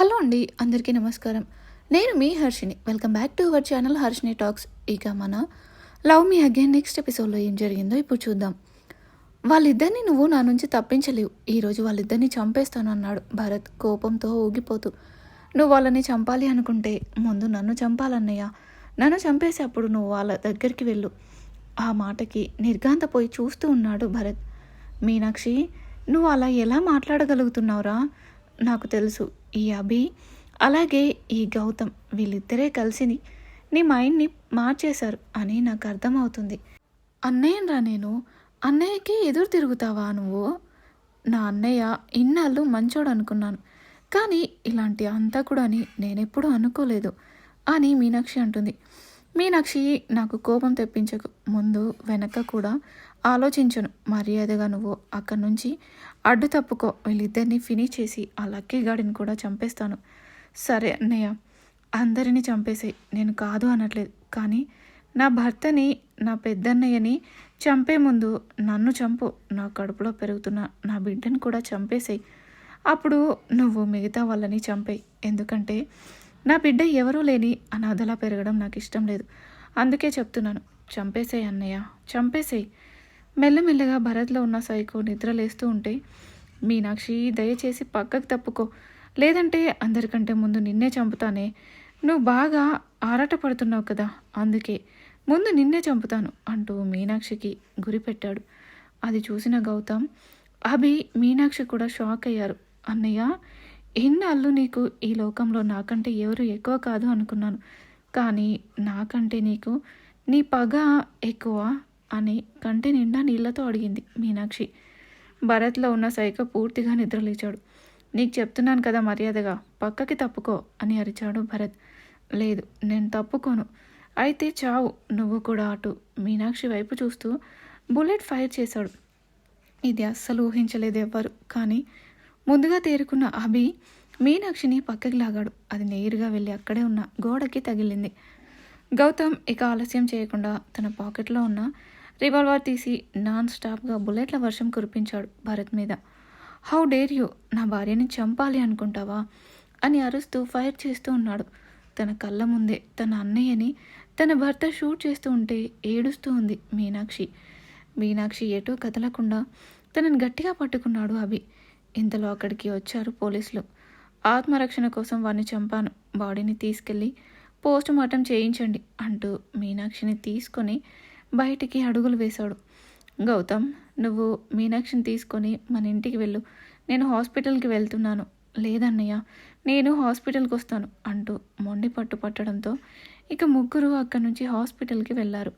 Hello అండి అందరికీ నమస్కారం. నేను మీ Harshini welcome back to our channel Harshini talks ఇక మన లవ్ మీ అగైన్ నెక్స్ట్ ఎపిసోడ్లో ఏం జరిగిందో ఇప్పుడు చూద్దాం. వాళ్ళిద్దరిని నువ్వు నా నుంచి తప్పించలేవు. ఈరోజు వాళ్ళిద్దరిని చంపేస్తాను అన్నాడు భరత్ కోపంతో ఊగిపోతూ. నువ్వు వాళ్ళని చంపాలి అనుకుంటే ముందు నన్ను చంపాలన్నయ్య. నన్ను చంపేసి అప్పుడు నువ్వు వాళ్ళ దగ్గరికి వెళ్ళు. ఆ మాటకి నిర్గాంతపోయి చూస్తూ ఉన్నాడు భరత్. మీనాక్షి నువ్వు అలా ఎలా మాట్లాడగలుగుతున్నావురా? నాకు తెలుసు. ఈ అభి అలాగే ఈ గౌతమ్ వీళ్ళిద్దరే కలిసి నీ మైండ్ని మార్చేశారు అని నాకు అర్థమవుతుంది. అన్నయ్యరా నేను అన్నయ్యకి ఎదురు తిరుగుతావా నువ్వు? నా అన్నయ్య ఇన్నాళ్ళు మంచోడు అనుకున్నాను కానీ ఇలాంటి అంతకుడని నేనెప్పుడూ అనుకోలేదు అని మీనాక్షి అంటుంది. మీనాక్షి నాకు కోపం తెప్పించకు ముందు వెనక కూడా ఆలోచించను. మర్యాదగా నువ్వు అక్కడి నుంచి అడ్డు తప్పుకో. వీళ్ళిద్దరిని ఫినిష్ చేసి ఆ లక్కీ గాడిని కూడా చంపేస్తాను. సరే అన్నయ్య అందరినీ చంపేసాయి. నేను కాదు అనట్లేదు. కానీ నా భర్తని నా పెద్దన్నయ్యని చంపే ముందు నన్ను చంపు. నా కడుపులో పెరుగుతున్న నా బిడ్డను కూడా చంపేసాయి. అప్పుడు నువ్వు మిగతా వాళ్ళని చంపేయి. ఎందుకంటే నా బిడ్డ ఎవరూ లేని అనాథలా పెరగడం నాకు ఇష్టం లేదు. అందుకే చెప్తున్నాను. చంపేసేయి అన్నయ్య. చంపేసేయి. మెల్లమెల్లగా భరత్లో ఉన్న సైకో నిద్రలేస్తూ ఉంటే మీనాక్షి దయచేసి పక్కకు తప్పుకో. లేదంటే అందరికంటే ముందు నిన్నే చంపుతానే. నువ్వు బాగా ఆరాటపడుతున్నావు కదా అందుకే ముందు నిన్నే చంపుతాను అంటూ మీనాక్షికి గురిపెట్టాడు అది చూసిన గౌతమ్ అభి మీనాక్షి కూడా షాక్ అయ్యారు. అన్నయ్య ఇన్నాళ్ళు నీకు ఈ లోకంలో నాకంటే ఎవరు ఎక్కువ కాదు అనుకున్నాను. కానీ నాకంటే నీకు నీ పగ ఎక్కువ. అని కంటి నిండా నీళ్ళతో అడిగింది మీనాక్షి. భరత్లో ఉన్న సైక పూర్తిగా నిద్రలేచాడు. నీకు చెప్తున్నాను కదా మర్యాదగా పక్కకి తప్పుకో అని అరిచాడు భరత్. లేదు నేను తప్పుకోను. అయితే చావు నువ్వు కూడా అటు మీనాక్షి వైపు చూస్తూ బుల్లెట్ ఫైర్ చేశాడు. ఇది అస్సలు ఊహించలేదు ఎవ్వరు. కానీ ముందుగా తేరుకున్న అభి మీనాక్షిని పక్కకి లాగాడు. అది నేరుగా వెళ్ళి అక్కడే ఉన్న గోడకి తగిలింది. గౌతమ్ ఇక ఆలస్యం చేయకుండా తన పాకెట్లో ఉన్న రివాల్వర్ తీసి నాన్ స్టాప్గా బుల్లెట్ల వర్షం కురిపించాడు భరత్ మీద. How dare you? నా భార్యని చంపాలి అనుకుంటావా? అని అరుస్తూ ఫైర్ చేస్తూ ఉన్నాడు. తన కళ్ళ ముందే తన అన్నయ్యని తన భర్త షూట్ చేస్తూ ఉంటే ఏడుస్తూ ఉంది మీనాక్షి. మీనాక్షి ఎటూ కదలకుండా తనని గట్టిగా పట్టుకున్నాడు అభి. ఇంతలో అక్కడికి వచ్చారు పోలీసులు. ఆత్మరక్షణ కోసం వాడిని చంపాను. బాడీని తీసుకెళ్ళి పోస్ట్ మార్టం చేయించండి అంటూ మీనాక్షిని తీసుకొని బయటికి అడుగులు వేశాడు. గౌతమ్ నువ్వు మీనాక్షిని తీసుకొని మన ఇంటికి వెళ్ళు. నేను హాస్పిటల్కి వెళ్తున్నాను. లేదన్నయ్య నేను హాస్పిటల్కి వస్తాను అంటూ మొండి పట్టు పట్టడంతో ఇక ముగ్గురు అక్కడి నుంచి హాస్పిటల్కి వెళ్ళారు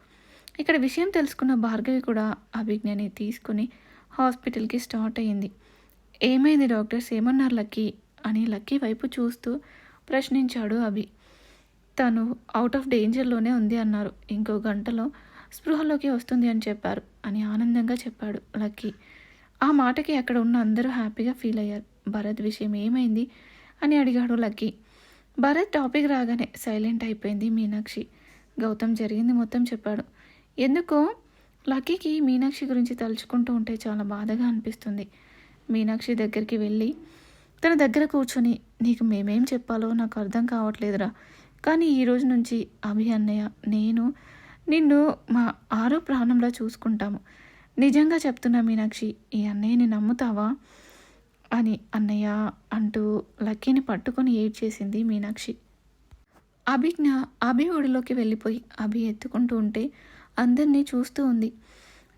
ఇక్కడ విషయం తెలుసుకున్న భార్గవి కూడా అభిజ్ఞని తీసుకుని హాస్పిటల్కి స్టార్ట్ అయ్యింది. ఏమైంది డాక్టర్స్? ఏమన్నారు లక్కీ? అని లక్కీ వైపు చూస్తూ ప్రశ్నించాడు అభి. తను అవుట్ ఆఫ్ డేంజర్లోనే ఉంది అన్నారు. ఇంకో గంటలో స్పృహలోకి వస్తుంది అని చెప్పారు. అని ఆనందంగా చెప్పాడు లక్కీ. ఆ మాటకి అక్కడ ఉన్న అందరూ హ్యాపీగా ఫీల్ అయ్యారు. భరత్ విషయం ఏమైంది? అని అడిగాడు లక్కీ. భరత్ టాపిక్ రాగానే సైలెంట్ అయిపోయింది మీనాక్షి. గౌతమ్ జరిగింది మొత్తం చెప్పాడు. ఎందుకో లక్కీకి మీనాక్షి గురించి తలుచుకుంటూ ఉంటే చాలా బాధగా అనిపిస్తుంది. మీనాక్షి దగ్గరికి వెళ్ళి తన దగ్గర కూర్చొని నీకు మేమేం చెప్పాలో నాకు అర్థం కావట్లేదురా. కానీ ఈ రోజు నుంచి అభి అన్నయ్య నేను నిన్ను మా ఆరో ప్రాణంలో చూసుకుంటాము. నిజంగా చెప్తున్నా మీనాక్షి ఈ అన్నయ్యని నమ్ముతావా? అని అన్నయ్య అంటూ లక్కీని పట్టుకొని ఏడ్చేసింది మీనాక్షి. అభిజ్ఞ అభి ఒడిలోకి వెళ్ళిపోయి అభి ఎత్తుకుంటూ ఉంటే అందరినీ చూస్తూ ఉంది.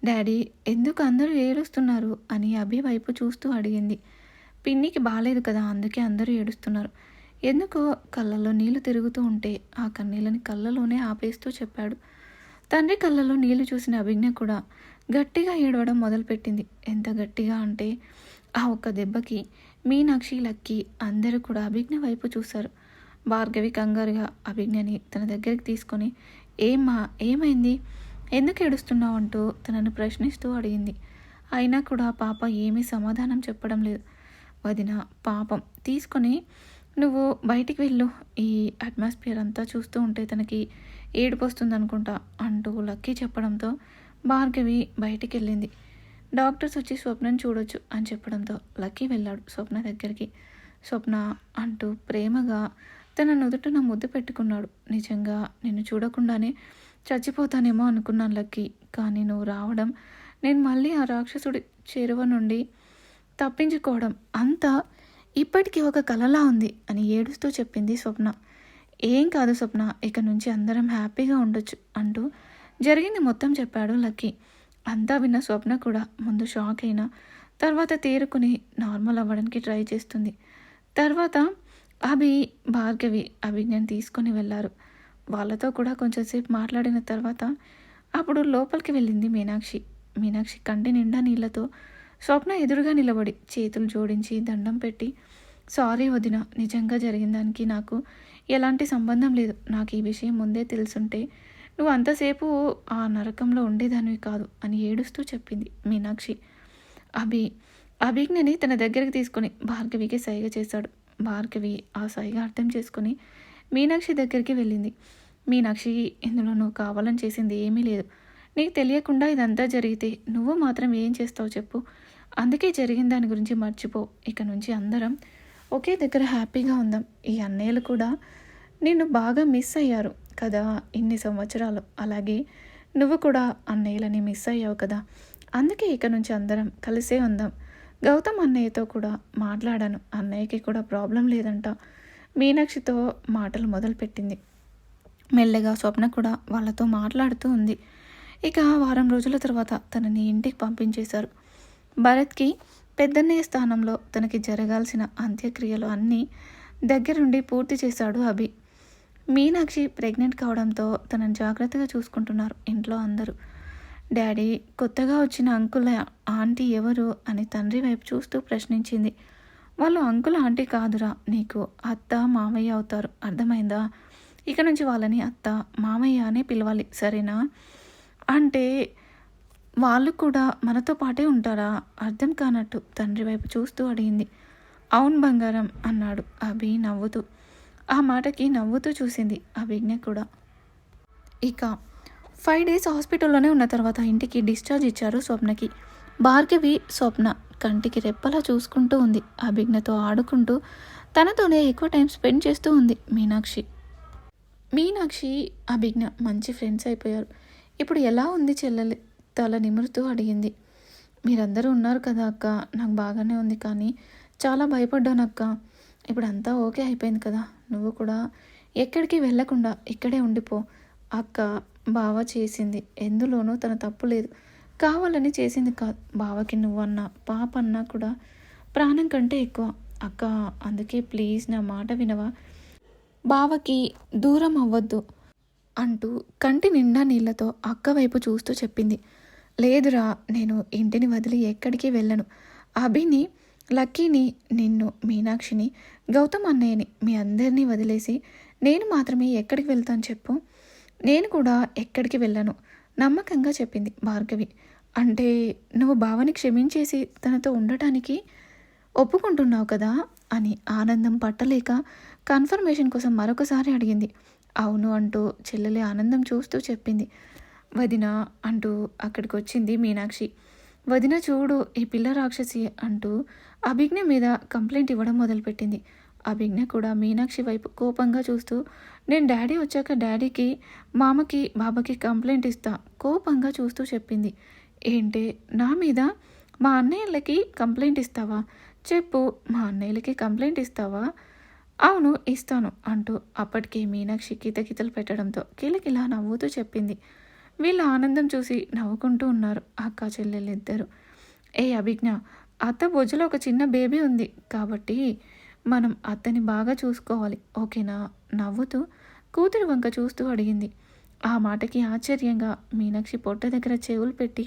డాడీ ఎందుకు అందరూ ఏడుస్తున్నారు? అని అభి వైపు చూస్తూ అడిగింది. పిన్నికి బాగాలేదు కదా అందుకే అందరూ ఏడుస్తున్నారు. ఎందుకో కళ్ళల్లో నీళ్ళు తిరుగుతూ ఉంటే ఆ కన్నీళ్ళని కళ్ళలోనే ఆపేస్తూ చెప్పాడు. తండ్రి కళ్ళలో నీళ్ళు చూసిన అభిజ్ఞ కూడా గట్టిగా ఏడవడం మొదలుపెట్టింది. ఎంత గట్టిగా అంటే ఆ ఒక్క దెబ్బకి మీనాక్షి లక్కి అందరూ కూడా అభిజ్ఞ వైపు చూశారు. భార్గవి కంగారుగా అభిజ్ఞని తన దగ్గరికి తీసుకొని ఏమా ఏమైంది? ఎందుకు ఏడుస్తున్నావు? అంటూ తనను ప్రశ్నిస్తూ అడిగింది. అయినా కూడా పాప ఏమీ సమాధానం చెప్పడం లేదు. వదిన పాపం తీసుకొని నువ్వు బయటికి వెళ్ళు. ఈ అట్మాస్ఫియర్ అంతా చూస్తూ ఉంటే తనకి ఏడుపు వస్తుంది అనుకుంటా అంటూ లక్కీ చెప్పడంతో భార్గవి బయటికి వెళ్ళింది. డాక్టర్స్ వచ్చి స్వప్నం చూడొచ్చు అని చెప్పడంతో లక్కీ వెళ్ళాడు స్వప్న దగ్గరికి. స్వప్న అంటూ ప్రేమగా తన నుదుటన ముద్దు పెట్టుకున్నాడు. నిజంగా నిన్ను చూడకుండానే చచ్చిపోతానేమో అనుకున్నాను లక్కీ. కానీ నువ్వు రావడం నేను మళ్ళీ ఆ రాక్షసుడి చేరువ నుండి తప్పించుకోవడం అంతా ఇప్పటికీ ఒక కలలా ఉంది అని ఏడుస్తూ చెప్పింది స్వప్న. ఏం కాదు స్వప్న ఇక నుంచి అందరం హ్యాపీగా ఉండొచ్చు అంటూ జరిగింది మొత్తం చెప్పాడు లక్కీ. అంతా విన్న స్వప్న కూడా ముందు షాక్ అయినా తర్వాత తేరుకుని నార్మల్ అవ్వడానికి ట్రై చేస్తుంది. తర్వాత అభి భార్గవి అభిజ్ఞాన్ తీసుకొని వెళ్ళారు వాళ్ళతో కూడా కొంచెంసేపు మాట్లాడిన తర్వాత అప్పుడు లోపలికి వెళ్ళింది మీనాక్షి. మీనాక్షి కంటి నిండా నీళ్ళతో స్వప్న ఎదురుగా నిలబడి చేతులు జోడించి దండం పెట్టి సారీ వదిన నిజంగా జరిగిన దానికి నాకు ఎలాంటి సంబంధం లేదు. నాకు ఈ విషయం ముందే తెలుసుంటే నువ్వు అంతసేపు ఆ నరకంలో ఉండేదానివి కాదు అని ఏడుస్తూ చెప్పింది మీనాక్షి. అభి అభిజ్ఞని తన దగ్గరికి తీసుకొని భార్గవికి సైగ చేశాడు. భార్గవి ఆ సైగ అర్థం చేసుకొని మీనాక్షి దగ్గరికి వెళ్ళింది. మీనాక్షి ఇందులో నువ్వు కావాలని చేసింది ఏమీ లేదు. నీకు తెలియకుండా ఇదంతా జరిగితే నువ్వు మాత్రం ఏం చేస్తావు చెప్పు. అందుకే జరిగిన దాని గురించి మర్చిపో. ఇక నుంచి అందరం ఒకే దగ్గర హ్యాపీగా ఉందాం. ఈ అన్నయ్యలు కూడా నిన్ను బాగా మిస్ అయ్యారు కదా ఇన్ని సంవత్సరాలు. అలాగే నువ్వు కూడా అన్నయ్యలని మిస్ అయ్యావు కదా. అందుకే ఇక నుంచి అందరం కలిసే ఉందాం. గౌతమ్ అన్నయ్యతో కూడా మాట్లాడాను. అన్నయ్యకి కూడా ప్రాబ్లం లేదంట. మీనాక్షితో మాటలు మొదలుపెట్టింది. మెల్లగా స్వప్న కూడా వాళ్ళతో మాట్లాడుతూ ఉంది. ఇక వారం రోజుల తర్వాత తనని ఇంటికి పంపించేశారు. భరత్కి పెద్దన్నయ్య స్థానంలో తనకి జరగాల్సిన అంత్యక్రియలు అన్నీ దగ్గరుండి పూర్తి చేశాడు అభి. మీనాక్షి ప్రెగ్నెంట్ కావడంతో తనను జాగ్రత్తగా చూసుకుంటున్నారు ఇంట్లో అందరూ. డాడీ కొత్తగా వచ్చిన అంకుల ఆంటీ ఎవరు అని తండ్రి వైపు చూస్తూ ప్రశ్నించింది. వాళ్ళు అంకుల ఆంటీ కాదురా నీకు అత్త మామయ్య అవుతారు. అర్థమైందా? ఇక నుంచి వాళ్ళని అత్త మామయ్య అనే పిలవాలి సరేనా? అంటే వాళ్ళు కూడా మనతో పాటే ఉంటారా? అర్థం కానట్టు తండ్రి వైపు చూస్తూ అడిగింది. అవును బంగారం అన్నాడు. అభి నవ్వుతూ. ఆ మాటకి నవ్వుతూ చూసింది అభిజ్ఞ కూడా. ఇక ఫైవ్ డేస్ హాస్పిటల్లోనే ఉన్న తర్వాత ఇంటికి డిశ్చార్జ్ ఇచ్చారు స్వప్నకి. భార్గవి స్వప్న కంటికి రెప్పలా చూసుకుంటూ ఉంది. అభిజ్ఞతో ఆడుకుంటూ తనతోనే ఎక్కువ టైం స్పెండ్ చేస్తూ ఉంది మీనాక్షి. మీనాక్షి అభిజ్ఞ మంచి ఫ్రెండ్స్ అయిపోయారు. ఇప్పుడు ఎలా ఉంది చెల్లెలి? తల నిమురుతూ అడిగింది. మీరందరూ ఉన్నారు కదా అక్క? నాకు బాగానే ఉంది కానీ చాలా భయపడ్డాను అక్క ఇప్పుడు అంతా ఓకే అయిపోయింది కదా. నువ్వు కూడా ఎక్కడికి వెళ్ళకుండా ఇక్కడే ఉండిపో. అక్క బావ చేసింది. ఎందులోనూ తన తప్పు లేదు. కావాలని చేసింది కాదు. బావకి నువ్వన్నా పాప అన్నా కూడా ప్రాణం కంటే ఎక్కువ. అక్క అందుకే ప్లీజ్ నా మాట వినవా? బావకి దూరం అవ్వద్దు అంటూ కంటి నిండా నీళ్ళతో అక్క వైపు చూస్తూ చెప్పింది. లేదురా నేను ఇంటిని వదిలి ఎక్కడికి వెళ్ళను. అభిని లక్కీని నిన్ను మీనాక్షిని గౌతమ్ అన్నయ్యని మీ అందరినీ వదిలేసి నేను మాత్రమే ఎక్కడికి వెళ్తాను చెప్పు. నేను కూడా ఎక్కడికి వెళ్ళను నమ్మకంగా చెప్పింది భార్గవి. అంటే నువ్వు భావని క్షమించేసి తనతో ఉండటానికి ఒప్పుకుంటున్నావు కదా అని ఆనందం పట్టలేక కన్ఫర్మేషన్ కోసం మరొకసారి అడిగింది. అవును అంటూ చెల్లెలి ఆనందం చూస్తూ చెప్పింది. వదిన అంటూ అక్కడికి వచ్చింది మీనాక్షి. వదిన చూడు ఈ పిల్ల రాక్షసి అంటూ అభిజ్ఞ మీద కంప్లైంట్ ఇవ్వడం మొదలుపెట్టింది. అభిజ్ఞ కూడా మీనాక్షి వైపు కోపంగా చూస్తూ నేను డాడీ వచ్చాక డాడీకి మామకి బాబాకి కంప్లైంట్ ఇస్తా కోపంగా చూస్తూ చెప్పింది. ఏంటే నా మీద మా అన్నయ్యలకి కంప్లైంట్ ఇస్తావా? చెప్పు మా అన్నయ్యలకి కంప్లైంట్ ఇస్తావా? అవును ఇస్తాను అంటూ అప్పటికే మీనాక్షి కితకితలు పెట్టడంతో కిలకిలా నవ్వుతూ చెప్పింది. వీళ్ళ ఆనందం చూసి నవ్వుకుంటూ ఉన్నారు అక్క చెల్లెళ్ళిద్దరు ఏ అభిజ్ఞ అత్త బొజ్జులో ఒక చిన్న బేబీ ఉంది కాబట్టి మనం అత్తని బాగా చూసుకోవాలి ఓకేనా? నవ్వుతూ కూతురు వంక చూస్తూ అడిగింది. ఆ మాటకి ఆశ్చర్యంగా మీనాక్షి పొట్ట దగ్గర చెవులు పెట్టి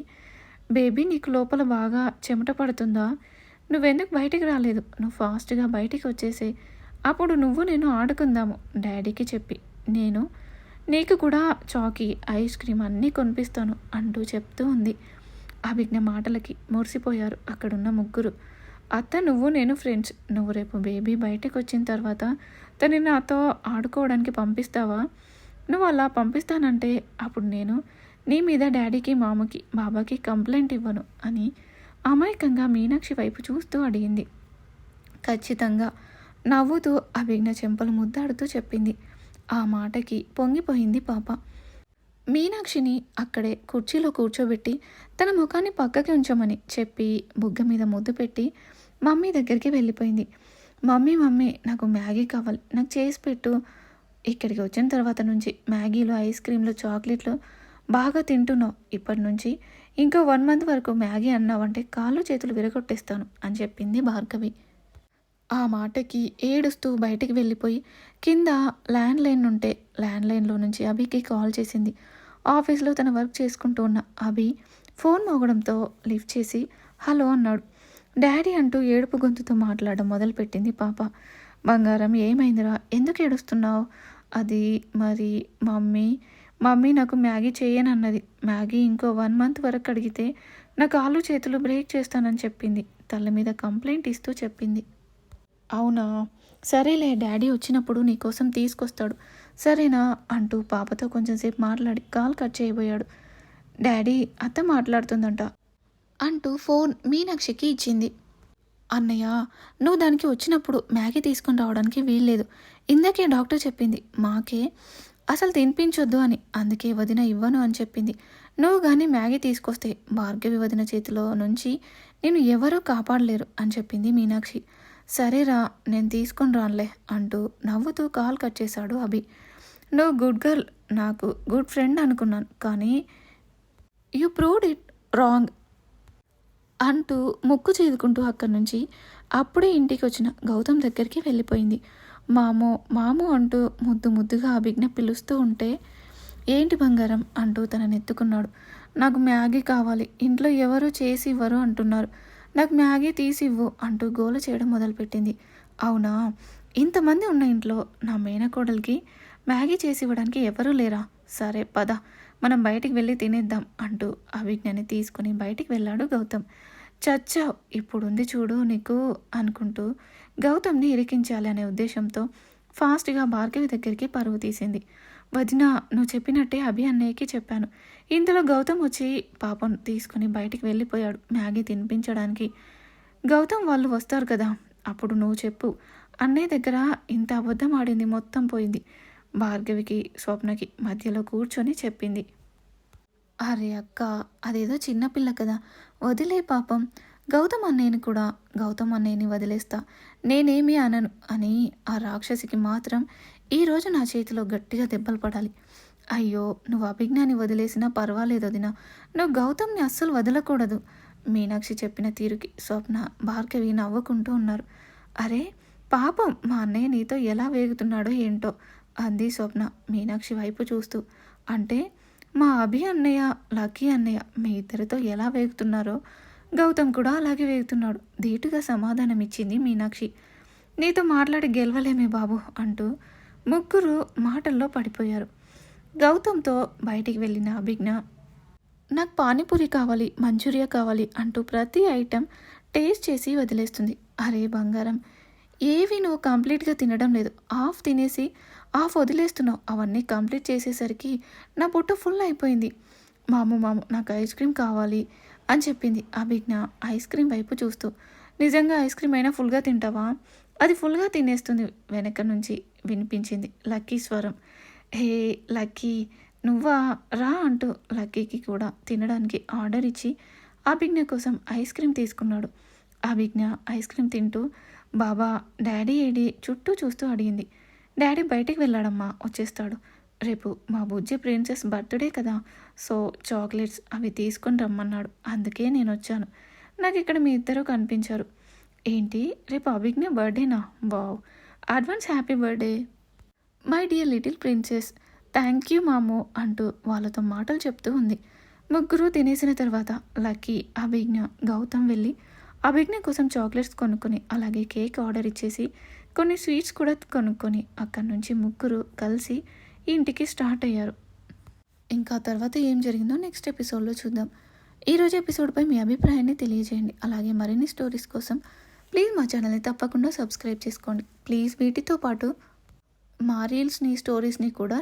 బేబీ నీకు లోపల బాగా చెమట పడుతుందా? నువ్వెందుకు బయటికి రాలేదు? నువ్వు ఫాస్ట్గా బయటికి వచ్చేసే అప్పుడు నువ్వు నేను ఆడుకుందాము డాడీకి చెప్పి. నేను నీకు కూడా చాకీ ఐస్ క్రీమ్ అన్నీ కొనిపిస్తాను అంటూ చెప్తూ ఉంది. అభిజ్ఞ మాటలకి మురిసిపోయారు అక్కడున్న ముగ్గురు. అత్త నువ్వు నేను ఫ్రెండ్స్. నువ్వు రేపు బేబీ బయటకు వచ్చిన తర్వాత తను నాతో ఆడుకోవడానికి పంపిస్తావా? నువ్వు అలా పంపిస్తానంటే అప్పుడు నేను నీ మీద డాడీకి మామకి బాబాకి కంప్లైంట్ ఇవ్వను అని అమాయకంగా మీనాక్షి వైపు చూస్తూ అడిగింది. ఖచ్చితంగా నవ్వుతూ అభిజ్ఞ చెంపలు ముద్దాడుతూ చెప్పింది. ఆ మాటకి పొంగిపోయింది పాప. మీనాక్షిని అక్కడే కుర్చీలో కూర్చోబెట్టి తన ముఖాన్ని పక్కకి ఉంచమని చెప్పి బుగ్గ మీద ముద్దు పెట్టి మమ్మీ దగ్గరికి వెళ్ళిపోయింది. మమ్మీ మమ్మీ నాకు మ్యాగీ కావాలి. నాకు చేసి పెట్టు. ఇక్కడికి వచ్చిన తర్వాత నుంచి మ్యాగీలు ఐస్ క్రీమ్లు చాక్లెట్లు బాగా తింటున్నావు. ఇప్పటి నుంచి ఇంకో వన్ మంత్ వరకు మ్యాగీ అన్నావంటే కాళ్ళు చేతులు విరగొట్టేస్తాను అని చెప్పింది భార్గవి. ఆ మాటకి ఏడుస్తూ బయటికి వెళ్ళిపోయి కింద ల్యాండ్ లైన్ ఉంటే ల్యాండ్ లైన్లో నుంచి అభికి కాల్ చేసింది. ఆఫీస్లో తన వర్క్ చేసుకుంటూ ఉన్న అభి ఫోన్ మోగడంతో లిఫ్ట్ చేసి హలో అన్నాడు. డాడీ అంటూ ఏడుపు గొంతుతో మాట్లాడడం మొదలుపెట్టింది పాప. బంగారం ఏమైందిరా? ఎందుకు ఏడుస్తున్నావు? అది మరి మమ్మీ మమ్మీ నాకు మ్యాగీ చేయనన్నది. మ్యాగీ ఇంకో వన్ మంత్ వరకు అడిగితే నా కాళ్ళు చేతులు బ్రేక్ చేస్తానని చెప్పింది. తల మీద కంప్లైంట్ ఇస్తూ చెప్పింది. అవునా? సరేలే డాడీ వచ్చినప్పుడు నీకోసం తీసుకొస్తాడు. సరేనా? అంటూ పాపతో కొంచెంసేపు మాట్లాడి కాల్ కట్ చేయబోయాడు. డాడీ అత్త మాట్లాడుతుందంట. అంటూ ఫోన్ మీనాక్షికి ఇచ్చింది. అన్నయ్య నువ్వు దానికి వచ్చినప్పుడు మ్యాగీ తీసుకొని రావడానికి వీల్లేదు. ఇందాకే డాక్టర్ చెప్పింది మాకే అసలు తినిపించొద్దు అని. అందుకే వదిన ఇవ్వను అని చెప్పింది. నువ్వు కానీ మ్యాగీ తీసుకొస్తే భార్గవి వదిన చేతిలో నుంచి నేను ఎవరూ కాపాడలేరు అని చెప్పింది మీనాక్షి. సరేరా నేను తీసుకొని రానులే అంటూ నవ్వుతూ కాల్ కట్ చేశాడు అభి. నువ్వు గుడ్ గర్ల్ నాకు గుడ్ ఫ్రెండ్ అనుకున్నాను కానీ యు ప్రూవ్డ్ ఇట్ రాంగ్ అంటూ ముక్కు చేదుకుంటూ అక్కడి నుంచి అప్పుడే ఇంటికి వచ్చిన గౌతమ్ దగ్గరికి వెళ్ళిపోయింది. మామో మామో అంటూ ముద్దు ముద్దుగా అభిజ్ఞ పిలుస్తూ ఉంటే ఏంటి బంగారం? అంటూ తనని ఎత్తుకున్నాడు. నాకు మ్యాగీ కావాలి ఇంట్లో ఎవరు చేసి ఇవ్వరు అంటున్నారు. నాకు మ్యాగీ తీసి ఇవ్వు అంటూ గోల చేయడం మొదలుపెట్టింది. అవునా? ఇంతమంది ఉన్న ఇంట్లో నా మేనకోడలికి మ్యాగీ చేసి ఇవ్వడానికి ఎవరూ లేరా? సరే పద. మనం బయటికి వెళ్ళి తినేద్దాం అంటూ అభిజ్ఞని తీసుకుని బయటికి వెళ్ళాడు గౌతమ్. చచ్చావు ఇప్పుడుంది చూడు నీకు అనుకుంటూ గౌతమ్ని ఇరికించాలి అనే ఉద్దేశంతో ఫాస్ట్గా భార్గవి దగ్గరికి పరువు తీసింది. వదిన నువ్వు చెప్పినట్టే అభి అన్నయ్యకి చెప్పాను. ఇంతలో గౌతమ్ వచ్చి పాపం తీసుకుని బయటికి వెళ్ళిపోయాడు మ్యాగీ తినిపించడానికి. గౌతమ్ వాళ్ళు వస్తారు కదా అప్పుడు నువ్వు చెప్పు. అన్నయ్య దగ్గర ఇంత అబద్ధం ఆడింది మొత్తం పోయింది. భార్గవికి స్వప్నకి మధ్యలో కూర్చొని చెప్పింది. అరే అక్క అదేదో చిన్నపిల్ల కదా వదిలే పాపం. గౌతమ్ అన్నయ్యని కూడా గౌతమ్ అన్నయ్యని వదిలేస్తా. నేనేమీ అనను అని ఆ రాక్షసికి మాత్రం ఈరోజు నా చేతిలో గట్టిగా దెబ్బలు పడాలి. అయ్యో నువ్వు అభిజ్ఞాని వదిలేసినా పర్వాలేదు వదినా నువ్వు గౌతమ్ని అస్సలు వదలకూడదు. మీనాక్షి చెప్పిన తీరుకి స్వప్న భార్గవి నవ్వుకుంటూ ఉన్నారు. అరే పాపం మా అన్నయ్య నీతో ఎలా వేగుతున్నాడో ఏంటో అంది స్వప్న మీనాక్షి వైపు చూస్తూ. అంటే మా అభి అన్నయ్య లక్కీ అన్నయ్య మీ ఇద్దరితో ఎలా వేగుతున్నారో? గౌతమ్ కూడా అలాగే వేగుతున్నాడు. ధీటుగా సమాధానం ఇచ్చింది మీనాక్షి. నీతో మాట్లాడి గెలవలేమే బాబు అంటూ ముగ్గురు మాటల్లో పడిపోయారు. గౌతమ్తో బయటికి వెళ్ళిన అభిజ్ఞ నాకు పానీపూరి కావాలి మంచూరియా కావాలి అంటూ ప్రతి ఐటెం టేస్ట్ చేసి వదిలేస్తుంది. అరే బంగారం ఏవి నువ్వు కంప్లీట్గా తినడం లేదు. హాఫ్ తినేసి హాఫ్ వదిలేస్తున్నావు. అవన్నీ కంప్లీట్ చేసేసరికి నా పొట్ట ఫుల్ అయిపోయింది. మాము మాము నాకు ఐస్ క్రీమ్ కావాలి అని చెప్పింది అభిజ్ఞ ఐస్ క్రీమ్ వైపు చూస్తూ. నిజంగా ఐస్ క్రీమ్ అయినా ఫుల్గా తింటావా? అది ఫుల్గా తినేస్తుంది వెనక నుంచి వినిపించింది. లక్కీ స్వరం. హే లక్కీ నువ్వా? రా అంటూ లక్కీకి కూడా తినడానికి ఆర్డర్ ఇచ్చి అభిజ్ఞ కోసం ఐస్ క్రీమ్ తీసుకున్నాడు. అభిజ్ఞ ఐస్ క్రీమ్ తింటూ బాబా డాడీ ఏడి చుట్టూ చూస్తూ అడిగింది. డాడీ బయటికి వెళ్ళాడమ్మా వచ్చేస్తాడు. రేపు మా బుజ్జి ప్రిన్సెస్ బర్త్డే కదా సో చాక్లెట్స్ అవి తీసుకొని రమ్మన్నాడు. అందుకే నేను వచ్చాను. నాకు ఇక్కడ మీ ఇద్దరు కనిపించారు. ఏంటి? రేపు Abhigna బర్త్డేనా? Wow. Advance happy birthday. My dear little princess thank you మామో అంటూ వాళ్ళతో మాటలు చెప్తూ ఉంది. ముగ్గురు తినేసిన తర్వాత లక్కీ అభిజ్ఞ గౌతమ్ వెళ్ళి అభిజ్ఞ కోసం చాక్లెట్స్ కొనుక్కొని అలాగే కేక్ ఆర్డర్ ఇచ్చేసి కొన్ని స్వీట్స్ కూడా కొనుక్కొని అక్కడి నుంచి ముగ్గురు కలిసి ఇంటికి స్టార్ట్ అయ్యారు. ఇంకా తర్వాత ఏం జరిగిందో నెక్స్ట్ ఎపిసోడ్లో చూద్దాం. ఈరోజు ఎపిసోడ్పై మీ అభిప్రాయాన్ని తెలియజేయండి. అలాగే మరిన్ని స్టోరీస్ కోసం ప్లీజ్ మా ఛానల్ని తప్పకుండా సబ్స్క్రైబ్ చేసుకోండి. ప్లీజ్ వీటితో పాటు మా రీల్స్ని స్టోరీస్ని కూడా